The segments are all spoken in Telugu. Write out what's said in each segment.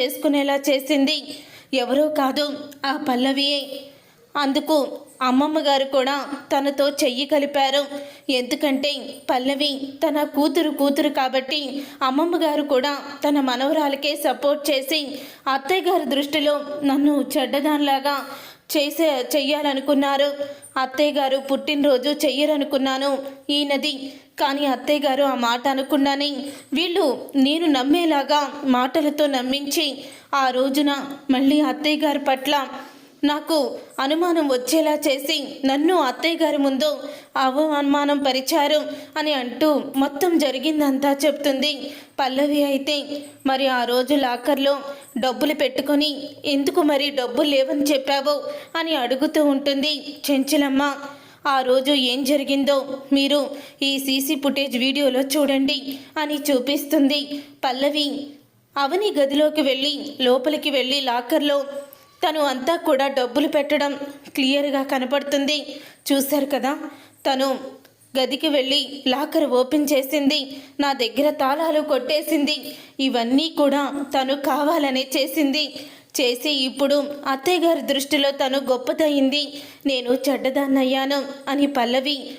చేసుకునేలా చేసింది. ఎవరో కాదు ఆ పల్లవియే. అందుకు అమ్మమ్మ గారు కూడా తనతో చెయ్యి కలిపారు. ఎందుకంటే పల్లవి తన కూతురు కూతురు కాబట్టి అమ్మమ్మ గారు కూడా తన మనవరాలకే సపోర్ట్ చేసి అత్తయ్య గారి దృష్టిలో నన్ను చెడ్డదానిలాగా చేసే చెయ్యాలనుకున్నారు. అత్తయ్య గారు పుట్టినరోజు చెయ్యరనుకున్నాను ఈయనది కానీ అత్తయ్య గారు ఆ మాట అనుకున్నాని వీళ్ళు నేను నమ్మేలాగా మాటలతో నమ్మించి ఆ రోజున మళ్ళీ అత్తయ్య గారి పట్ల నాకు అనుమానం వచ్చేలా చేసి నన్ను అత్తయ్య గారి ముందు అవమానం పరిచారు అని అంటూ మొత్తం జరిగిందంతా చెప్తుంది పల్లవి అయితే. మరి ఆ రోజు లాకర్లో డబ్బులు పెట్టుకొని ఎందుకు మరి డబ్బులు లేవని చెప్పావు అని అడుగుతూ ఉంటుంది చెంచలమ్మ. ఆ రోజు ఏం జరిగిందో మీరు ఈ సీసీ ఫుటేజ్ వీడియోలో చూడండి అని చూపిస్తుంది పల్లవి. అవని గదిలోకి వెళ్ళి లోపలికి వెళ్ళి లాకర్లో తను అంతా కూడా డబ్బులు పెట్టడం క్లియర్గా కనపడుతుంది. చూశారు కదా? తను గదికి వెళ్ళి లాకర్ ఓపెన్ చేసింది. నా దగ్గర తాళాలు కొట్టేసింది. ఇవన్నీ కూడా తను కావాలనే చేసింది. చేసి ఇప్పుడు అత్తయ్య గారి దృష్టిలో తను గొప్పదయింది నేను చెడ్డదాన్నయ్యాను అని పల్లవి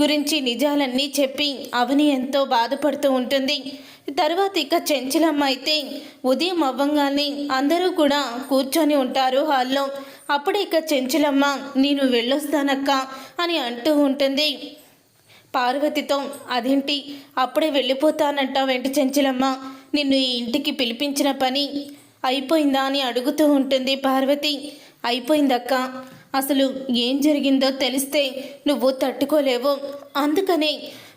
గురించి నిజాలన్నీ చెప్పి అవని ఎంతో బాధపడుతూ ఉంటుంది. తర్వాత ఇక చెంచలమ్మ అయితే ఉదయం అవ్వంగానే అందరూ కూడా కూర్చొని ఉంటారు హాల్లో. అప్పుడు ఇక చెంచలమ్మ నేను వెళ్ళొస్తానక్క అని అంటూ ఉంటుంది. పార్వతితో అదేంటి? అప్పుడే వెళ్ళిపోతానంటావేంటి చెంచలమ్మ? నిన్ను ఈ ఇంటికి పిలిపించిన పని అయిపోయిందా? అని అడుగుతూ ఉంటుంది పార్వతి. అయిపోయిందక్క. అసలు ఏం జరిగిందో తెలిస్తే నువ్వు తట్టుకోలేవు. అందుకనే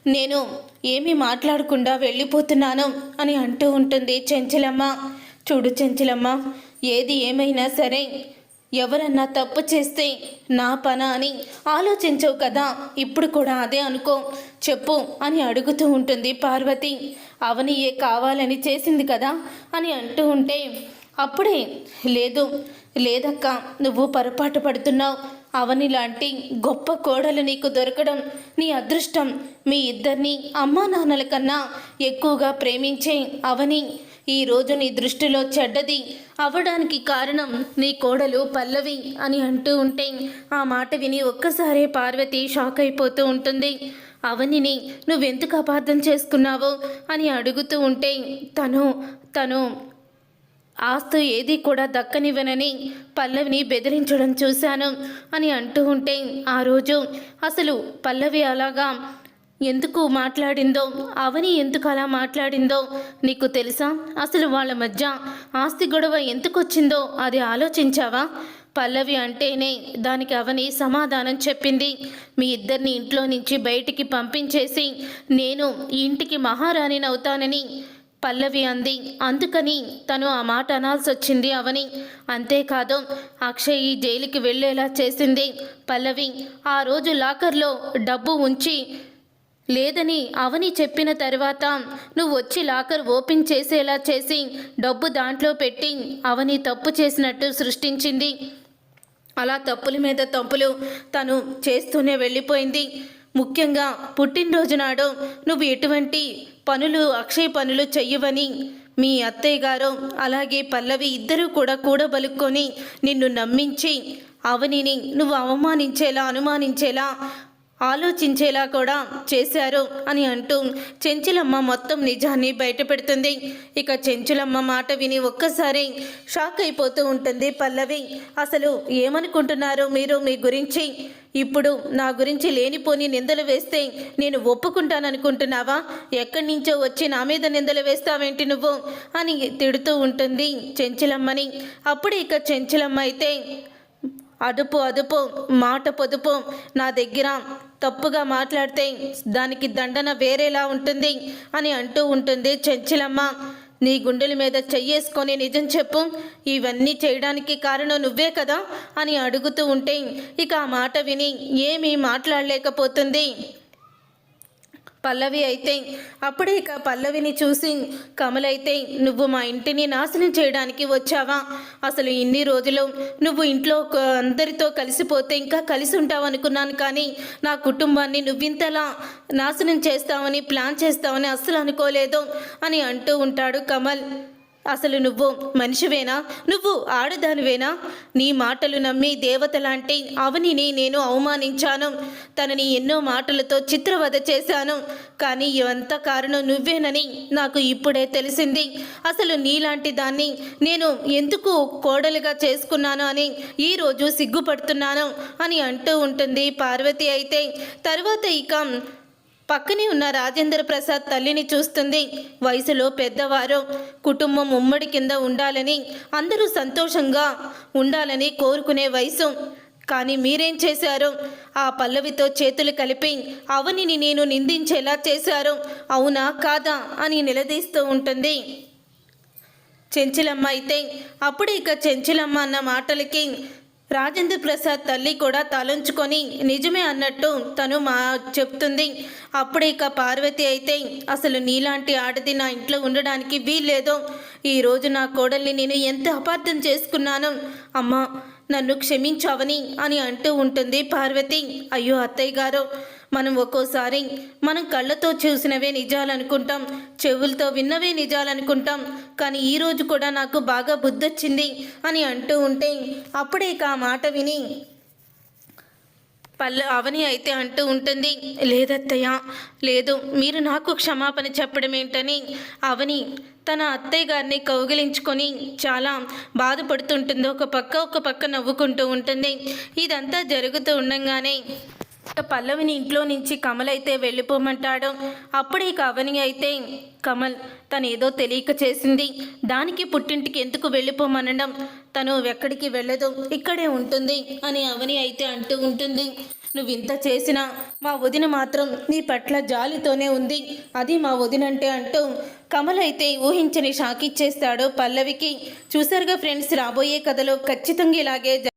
నేను ఏమీ మాట్లాడకుండా వెళ్ళిపోతున్నాను అని అంటూ ఉంటుంది చెంచలమ్మ. చూడు చెంచలమ్మ ఏది ఏమైనా సరే ఎవరన్నా తప్పు చేస్తే నా పన అని ఆలోచించవు కదా. ఇప్పుడు కూడా అదే అనుకో చెప్పు అని అడుగుతూ ఉంటుంది పార్వతి. అవని ఏ కావాలని చేసింది కదా అని అంటూ ఉంటే అప్పుడే లేదు లేదక్క నువ్వు పొరపాటు పడుతున్నావు. అవని లాంటి గొప్ప కోడలు నీకు దొరకడం నీ అదృష్టం. మీ ఇద్దరిని అమ్మా నాన్నల కన్నా ఎక్కువగా ప్రేమించే అవని ఈరోజు నీ దృష్టిలో చెడ్డది. అవడానికి కారణం నీ కోడలు పల్లవి అని అంటూ ఉంటే ఆ మాట విని ఒక్కసారే పార్వతి షాక్ అయిపోతూ ఉంటుంది. అవనిని నువ్వెందుకు అపార్థం చేసుకున్నావు? అని అడుగుతూ ఉంటే తను తను ఆస్తు ఏది కూడా దక్కనివ్వనని పల్లవిని బెదిరించడం చూశాను అని అంటూ ఉంటే ఆ రోజు అసలు పల్లవి అలాగా ఎందుకు మాట్లాడిందో అవని ఎందుకు అలా మాట్లాడిందో నీకు తెలుసా? అసలు వాళ్ళ మధ్య ఆస్తి గొడవ ఎందుకు వచ్చిందో అది ఆలోచించావా? పల్లవి అంటేనే దానికి అవని సమాధానం చెప్పింది. మీ ఇద్దరిని ఇంట్లో నుంచి బయటికి పంపించేసి నేను ఈ ఇంటికి మహారాణిని అవుతానని పల్లవి అంది. అందుకని తను ఆ మాట అనాల్సి వచ్చింది అవని. అంతేకాదు అక్షయ్ ఈ జైలుకి వెళ్ళేలా చేసింది. పల్లవి ఆ రోజు లాకర్లో డబ్బు ఉంచి లేదని అవని చెప్పిన తర్వాత నువ్వు వచ్చి లాకర్ ఓపెన్ చేసేలా చేసి డబ్బు దాంట్లో పెట్టి అవని తప్పు చేసినట్టు సృష్టించింది. అలా తప్పుల మీద తప్పులు తను చేస్తూనే వెళ్ళిపోయింది. ముఖ్యంగా పుట్టినరోజు నాడు నువ్వు ఎటువంటి పనులు అక్షయ పనులు చెయ్యవని మీ అత్తయ్య గారు అలాగే పల్లవి ఇద్దరూ కూడా కూడబలుక్కొని నిన్ను నమ్మించి అవనిని నువ్వు అవమానించేలా అనుమానించేలా ఆలోచించేలా కూడా చేశారు అని అంటూ చెంచులమ్మ మొత్తం నిజాన్ని బయటపెడుతుంది. ఇక చెంచులమ్మ మాట విని ఒక్కసారి షాక్ అయిపోతూ ఉంటుంది పల్లవి. అసలు ఏమనుకుంటున్నారు మీరు మీ గురించి? ఇప్పుడు నా గురించి లేనిపోని నిందలు వేస్తే నేను ఒప్పుకుంటాననుకుంటున్నావా? ఎక్కడి నుంచో వచ్చి నా మీద నిందలు వేస్తావేంటి నువ్వు? అని తిడుతూ ఉంటుంది చెంచులమ్మని. అప్పుడు ఇక చెంచులమ్మ అయితే అదుపు అదుపు మాట పొదుపు. నా దగ్గర తప్పుగా మాట్లాడితే దానికి దండన వేరేలా ఉంటుంది అని అంటూ ఉంటుంది చెంచిలమ్మ. నీ గుండెల మీద చెయ్యేసుకొని నిజం చెప్పు. ఇవన్నీ చేయడానికి కారణం నువ్వే కదా అని అడుగుతూ ఉంటే ఇక ఆ మాట విని ఏమీ మాట్లాడలేకపోతుంది. పల్లవి అయితే అప్పుడే ఇక పల్లవిని చూసి కమలైతే నువ్వు మా ఇంటిని నాశనం చేయడానికి వచ్చావా? అసలు ఇన్ని రోజులు నువ్వు ఇంట్లో అందరితో కలిసిపోతే ఇంకా కలిసి ఉంటావు అనుకున్నాను కానీ నా కుటుంబాన్ని నువ్వింతలా నాశనం చేస్తావని ప్లాన్ చేస్తావని అస్సలు అనుకోలేదు అని అంటూ ఉంటాడు కమల్. అసలు నువ్వు మనిషివేనా? నువ్వు ఆడదానివేనా? నీ మాటలు నమ్మి దేవత లాంటి అవనిని నేను అవమానించాను. తనని ఎన్నో మాటలతో చిత్రవద చేశాను. కానీ ఇవంతా కారణం నువ్వేనని నాకు ఇప్పుడే తెలిసింది. అసలు నీలాంటి దాన్ని నేను ఎందుకు కోడలుగా చేసుకున్నాను అని ఈరోజు సిగ్గుపడుతున్నాను అని అంటూ ఉంటుంది పార్వతి అయితే. తర్వాత ఇక పక్కనే ఉన్న రాజేంద్ర ప్రసాద్ తల్లిని చూస్తుంది. వయసులో పెద్దవారు. కుటుంబం ఉమ్మడి కింద ఉండాలని అందరూ సంతోషంగా ఉండాలని కోరుకునే వయసు. కానీ మీరేం చేశారు? ఆ పల్లవితో చేతులు కలిపి అవనిని నేను నిందించేలా చేశారు. అవునా కాదా అని నిలదీస్తూ ఉంటుంది. చెంచులమ్మ అయితే అప్పుడు ఇక చెంచులమ్మ అన్న మాటలకి రాజేంద్ర ప్రసాద్ తల్లి కూడా తలంచుకొని నిజమే అన్నట్టు తను మా చెప్తుంది. అప్పుడు ఇక పార్వతి అయితే అసలు నీలాంటి ఆడది నా ఇంట్లో ఉండడానికి వీల్లేదు. ఈరోజు నా కోడల్ని నేను ఎంత అపార్థం చేసుకున్నాను? అమ్మా నన్ను క్షమించావని అని అంటూ ఉంటుంది పార్వతి. అయ్యో అత్తయ్య గారు మనం ఒక్కోసారి మనం కళ్ళతో చూసినవే నిజాలనుకుంటాం చెవులతో విన్నవే నిజాలనుకుంటాం కానీ ఈరోజు కూడా నాకు బాగా బుద్ధొచ్చింది అని అంటూ ఉంటే అప్పుడే ఆ మాట విని పల్ల అవని అయితే అంటూ ఉంటుంది లేదత్తయ్య లేదు మీరు నాకు క్షమాపణ చెప్పడం ఏంటని? అవని తన అత్తయ్య గారిని కౌగిలించుకొని చాలా బాధపడుతుంటుంది ఒక పక్క ఒక పక్క నవ్వుకుంటూ ఉంటుంది. ఇదంతా జరుగుతూ ఉండగానే పల్లవిని ఇంట్లో నుంచి కమల్ అయితే వెళ్ళిపోమంటాడు. అప్పుడే ఇక అవని అయితే కమల్ తను ఏదో తెలియక చేసింది. దానికి పుట్టింటికి ఎందుకు వెళ్ళిపోమనడం తను ఎక్కడికి వెళ్ళదు. ఇక్కడే ఉంటుంది అని అవని అయితే అంటూ ఉంటుంది. నువ్వు ఇంత చేసినా మా వదిన మాత్రం నీ పట్ల జాలితోనే ఉంది. అది మా వదినంటే అంటూ కమల్ అయితే ఊహించని షాకిచ్చేస్తాడు పల్లవికి. చూసారుగా ఫ్రెండ్స్ రాబోయే కథలో ఖచ్చితంగా ఇలాగే జ-